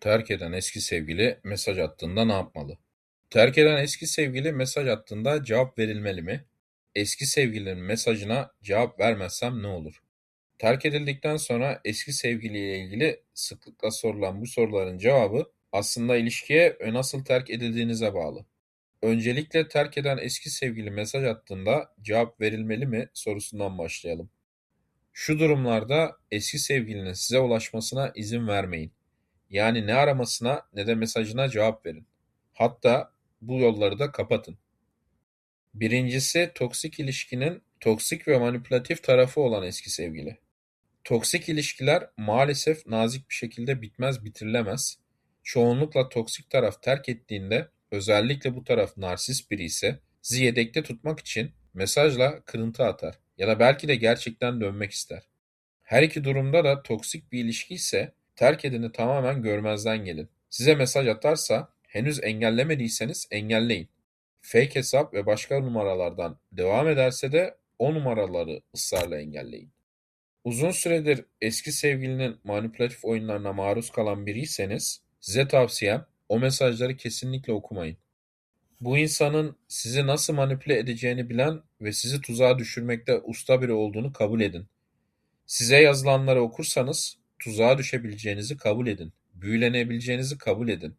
Terk eden eski sevgili mesaj attığında ne yapmalı? Terk eden eski sevgili mesaj attığında cevap verilmeli mi? Eski sevgilinin mesajına cevap vermezsem ne olur? Terk edildikten sonra eski sevgiliyle ilgili sıklıkla sorulan bu soruların cevabı aslında ilişkiye nasıl terk edildiğinize bağlı. Öncelikle terk eden eski sevgili mesaj attığında cevap verilmeli mi sorusundan başlayalım. Şu durumlarda eski sevgilinin size ulaşmasına izin vermeyin. Yani ne aramasına ne de mesajına cevap verin. Hatta bu yolları da kapatın. Birincisi toksik ilişkinin toksik ve manipülatif tarafı olan eski sevgili. Toksik ilişkiler maalesef nazik bir şekilde bitmez bitirilemez. Çoğunlukla toksik taraf terk ettiğinde özellikle bu taraf narsist biri ise sizi tutmak için mesajla kırıntı atar ya da belki de gerçekten dönmek ister. Her iki durumda da toksik bir ilişki ise terk edeni tamamen görmezden gelin. Size mesaj atarsa henüz engellemediyseniz engelleyin. Fake hesap ve başka numaralardan devam ederse de o numaraları ısrarla engelleyin. Uzun süredir eski sevgilinin manipülatif oyunlarına maruz kalan biriyseniz size tavsiyem o mesajları kesinlikle okumayın. Bu insanın sizi nasıl manipüle edeceğini bilen ve sizi tuzağa düşürmekte usta biri olduğunu kabul edin. Size yazılanları okursanız tuzağa düşebileceğinizi kabul edin. Büyülenebileceğinizi kabul edin.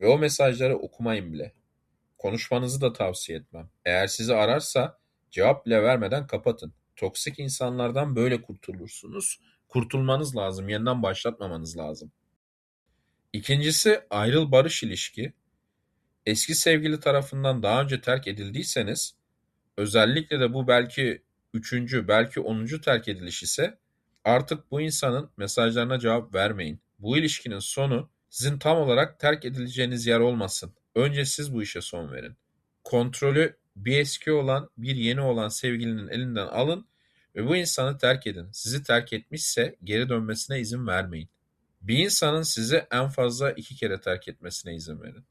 Ve o mesajları okumayın bile. Konuşmanızı da tavsiye etmem. Eğer sizi ararsa cevap bile vermeden kapatın. Toksik insanlardan böyle kurtulursunuz. Kurtulmanız lazım. Yeniden başlatmamanız lazım. İkincisi ayrıl barış ilişki. Eski sevgili tarafından daha önce terk edildiyseniz özellikle de bu belki üçüncü, belki onuncu terk ediliş ise artık bu insanın mesajlarına cevap vermeyin. Bu ilişkinin sonu sizin tam olarak terk edileceğiniz yer olmasın. Önce siz bu işe son verin. Kontrolü bir eski olan, bir yeni olan sevgilinin elinden alın ve bu insanı terk edin. Sizi terk etmişse geri dönmesine izin vermeyin. Bir insanın sizi en fazla iki kere terk etmesine izin verin.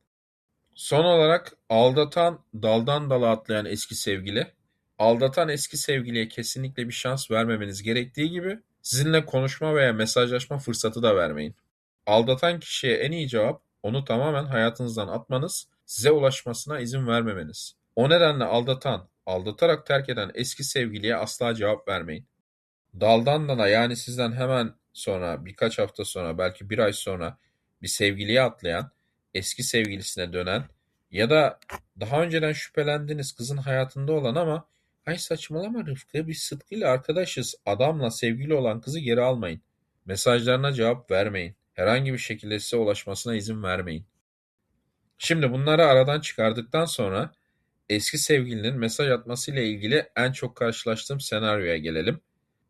Son olarak aldatan, daldan dala atlayan eski sevgili, aldatan eski sevgiliye kesinlikle bir şans vermemeniz gerektiği gibi sizinle konuşma veya mesajlaşma fırsatı da vermeyin. Aldatan kişiye en iyi cevap onu tamamen hayatınızdan atmanız, size ulaşmasına izin vermemeniz. O nedenle aldatan, aldatarak terk eden eski sevgiliye asla cevap vermeyin. Daldan dala yani sizden hemen sonra, birkaç hafta sonra, belki bir ay sonra bir sevgiliye atlayan, eski sevgilisine dönen ya da daha önceden şüphelendiğiniz kızın hayatında olan ama ay saçmalama Rıfkı biz Sıtkı ile arkadaşız adamla sevgili olan kızı geri almayın. Mesajlarına cevap vermeyin. Herhangi bir şekilde size ulaşmasına izin vermeyin. Şimdi bunları aradan çıkardıktan sonra eski sevgilinin mesaj atmasıyla ilgili en çok karşılaştığım senaryoya gelelim.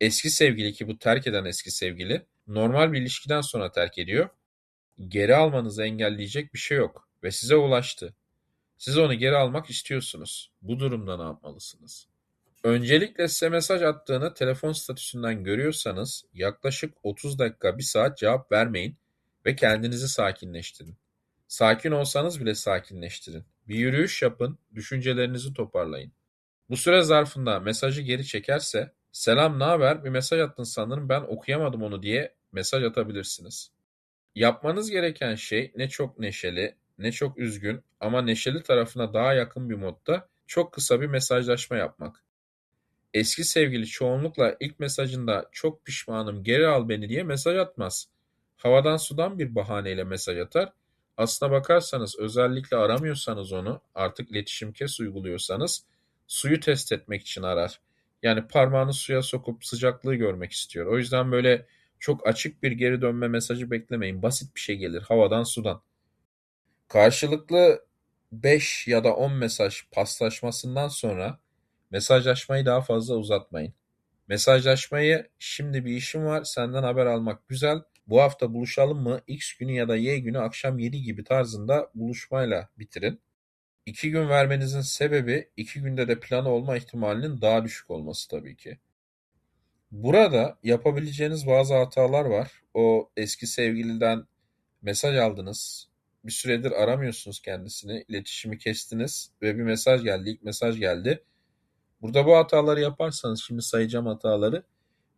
Eski sevgili ki bu terk eden eski sevgili normal bir ilişkiden sonra terk ediyor. Geri almanızı engelleyecek bir şey yok ve size ulaştı. Siz onu geri almak istiyorsunuz. Bu durumda ne yapmalısınız? Öncelikle size mesaj attığını telefon statüsünden görüyorsanız yaklaşık 30 dakika 1 saat cevap vermeyin ve kendinizi sakinleştirin. Sakin olsanız bile sakinleştirin. Bir yürüyüş yapın, düşüncelerinizi toparlayın. Bu süre zarfında mesajı geri çekerse "Selam, ne haber? Bir mesaj attın sanırım ben okuyamadım onu." diye mesaj atabilirsiniz. Yapmanız gereken şey ne çok neşeli, ne çok üzgün ama neşeli tarafına daha yakın bir modda çok kısa bir mesajlaşma yapmak. Eski sevgili çoğunlukla ilk mesajında "Çok pişmanım, geri al beni." diye mesaj atmaz. Havadan sudan bir bahaneyle mesaj atar. Aslına bakarsanız özellikle aramıyorsanız onu, artık iletişim kes uyguluyorsanız suyu test etmek için arar. Yani parmağını suya sokup sıcaklığı görmek istiyor. O yüzden böyle çok açık bir geri dönme mesajı beklemeyin. Basit bir şey gelir havadan sudan. Karşılıklı 5 ya da 10 mesaj paslaşmasından sonra mesajlaşmayı daha fazla uzatmayın. Mesajlaşmayı şimdi bir işim var senden haber almak güzel. Bu hafta buluşalım mı? X günü ya da Y günü akşam 7 gibi tarzında buluşmayla bitirin. 2 gün vermenizin sebebi 2 günde de planı olma ihtimalinin daha düşük olması tabii ki. Burada yapabileceğiniz bazı hatalar var. O eski sevgiliden mesaj aldınız. Bir süredir aramıyorsunuz kendisini. iletişimi kestiniz ve bir mesaj geldi. İlk mesaj geldi. Burada bu hataları yaparsanız şimdi sayacağım hataları.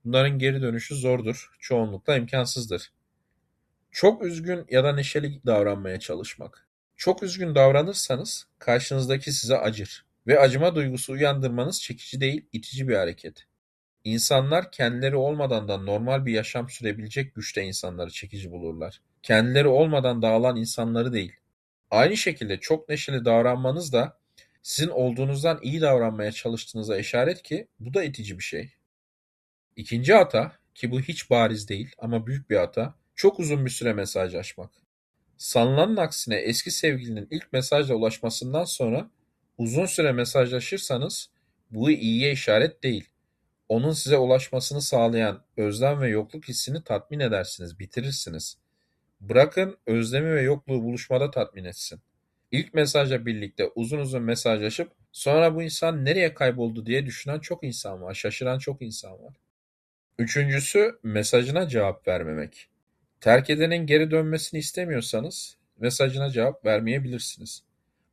Bunların geri dönüşü zordur. Çoğunlukla imkansızdır. Çok üzgün ya da neşeli davranmaya çalışmak. Çok üzgün davranırsanız karşınızdaki size acır ve acıma duygusu uyandırmanız çekici değil, itici bir hareket. İnsanlar kendileri olmadan da normal bir yaşam sürebilecek güçte insanları çekici bulurlar. Kendileri olmadan dağılan insanları değil. Aynı şekilde çok neşeli davranmanız da sizin olduğunuzdan iyi davranmaya çalıştığınıza işaret ki bu da itici bir şey. İkinci hata ki bu hiç bariz değil ama büyük bir hata çok uzun bir süre mesajlaşmak. Sanılanın aksine eski sevgilinin ilk mesajla ulaşmasından sonra uzun süre mesajlaşırsanız bu iyiye işaret değil. Onun size ulaşmasını sağlayan özlem ve yokluk hissini tatmin edersiniz, bitirirsiniz. Bırakın özlemi ve yokluğu buluşmada tatmin etsin. İlk mesajla birlikte uzun uzun mesajlaşıp sonra bu insan nereye kayboldu diye düşünen çok insan var, şaşıran çok insan var. Üçüncüsü mesajına cevap vermemek. Terk edenin geri dönmesini istemiyorsanız mesajına cevap vermeyebilirsiniz.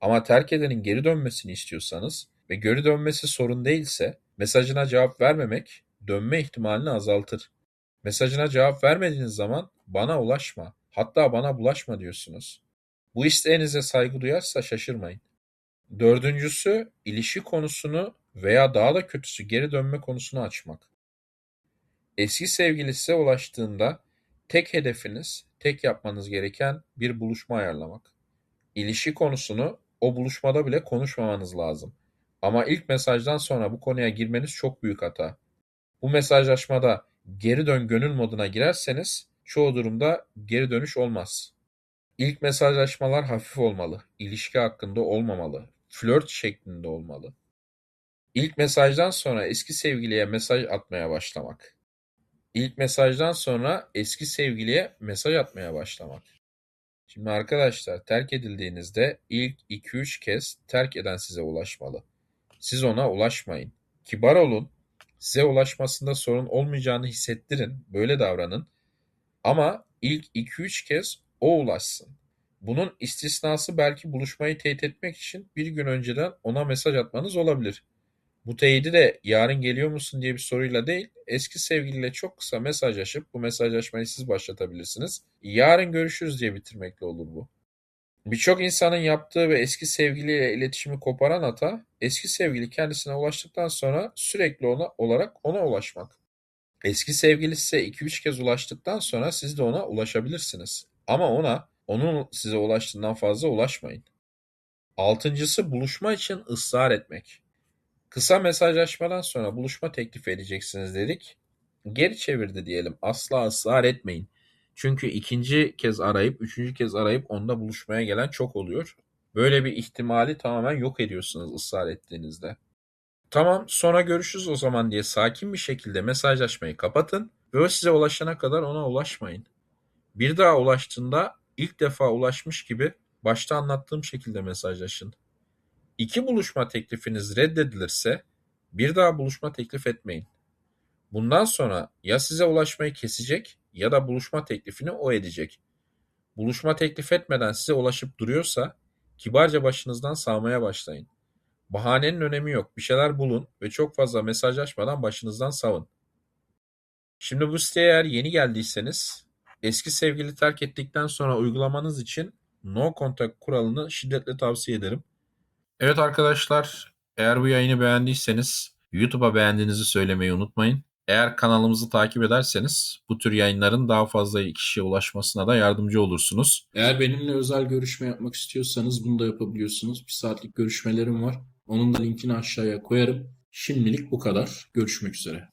Ama terk edenin geri dönmesini istiyorsanız ve geri dönmesi sorun değilse mesajına cevap vermemek dönme ihtimalini azaltır. Mesajına cevap vermediğiniz zaman bana ulaşma, hatta bana bulaşma diyorsunuz. Bu isteğinize saygı duyarsa şaşırmayın. Dördüncüsü ilişki konusunu veya daha da kötüsü geri dönme konusunu açmak. Eski sevgili size ulaştığında tek hedefiniz, tek yapmanız gereken bir buluşma ayarlamak. İlişki konusunu o buluşmada bile konuşmamanız lazım. Ama ilk mesajdan sonra bu konuya girmeniz çok büyük hata. Bu mesajlaşmada geri dön gönül moduna girerseniz çoğu durumda geri dönüş olmaz. İlk mesajlaşmalar hafif olmalı, ilişki hakkında olmamalı, flört şeklinde olmalı. İlk mesajdan sonra eski sevgiliye mesaj atmaya başlamak. İlk mesajdan sonra eski sevgiliye mesaj atmaya başlamak. Şimdi arkadaşlar terk edildiğinizde ilk 2-3 kez terk eden size ulaşmalı. Siz ona ulaşmayın. Kibar olun. Size ulaşmasında sorun olmayacağını hissettirin. Böyle davranın. Ama ilk 2-3 kez o ulaşsın. Bunun istisnası belki buluşmayı teyit etmek için bir gün önceden ona mesaj atmanız olabilir. Bu teyidi de yarın geliyor musun diye bir soruyla değil, eski sevgiliyle çok kısa mesajlaşıp bu mesajlaşmayı siz başlatabilirsiniz. Yarın görüşürüz diye bitirmekle olur bu. Birçok insanın yaptığı ve eski sevgiliyle iletişimi koparan hata, eski sevgili kendisine ulaştıktan sonra sürekli ona olarak ona ulaşmak. Eski sevgili size 2-3 kez ulaştıktan sonra siz de ona ulaşabilirsiniz. Ama ona, onun size ulaştığından fazla ulaşmayın. Altıncısı buluşma için ısrar etmek. Kısa mesajlaşmadan sonra buluşma teklif edeceksiniz dedik. Geri çevirdi diyelim. Asla ısrar etmeyin. Çünkü ikinci kez arayıp, üçüncü kez arayıp onda buluşmaya gelen çok oluyor. Böyle bir ihtimali tamamen yok ediyorsunuz ısrar ettiğinizde. Tamam sonra görüşürüz o zaman diye sakin bir şekilde mesajlaşmayı kapatın ve o size ulaşana kadar ona ulaşmayın. Bir daha ulaştığında ilk defa ulaşmış gibi başta anlattığım şekilde mesajlaşın. İki buluşma teklifiniz reddedilirse bir daha buluşma teklif etmeyin. Bundan sonra ya size ulaşmayı kesecek ya da buluşma teklifini o edecek. Buluşma teklif etmeden size ulaşıp duruyorsa kibarca başınızdan savmaya başlayın. Bahanenin önemi yok. Bir şeyler bulun ve çok fazla mesajlaşmadan başınızdan savın. Şimdi bu siteye eğer yeni geldiyseniz eski sevgili terk ettikten sonra uygulamanız için no contact kuralını şiddetle tavsiye ederim. Evet arkadaşlar, eğer bu yayını beğendiyseniz YouTube'a beğendiğinizi söylemeyi unutmayın. Eğer kanalımızı takip ederseniz bu tür yayınların daha fazla kişiye ulaşmasına da yardımcı olursunuz. Eğer benimle özel görüşme yapmak istiyorsanız bunu da yapabiliyorsunuz. Bir saatlik görüşmelerim var. Onun da linkini aşağıya koyarım. Şimdilik bu kadar. Görüşmek üzere.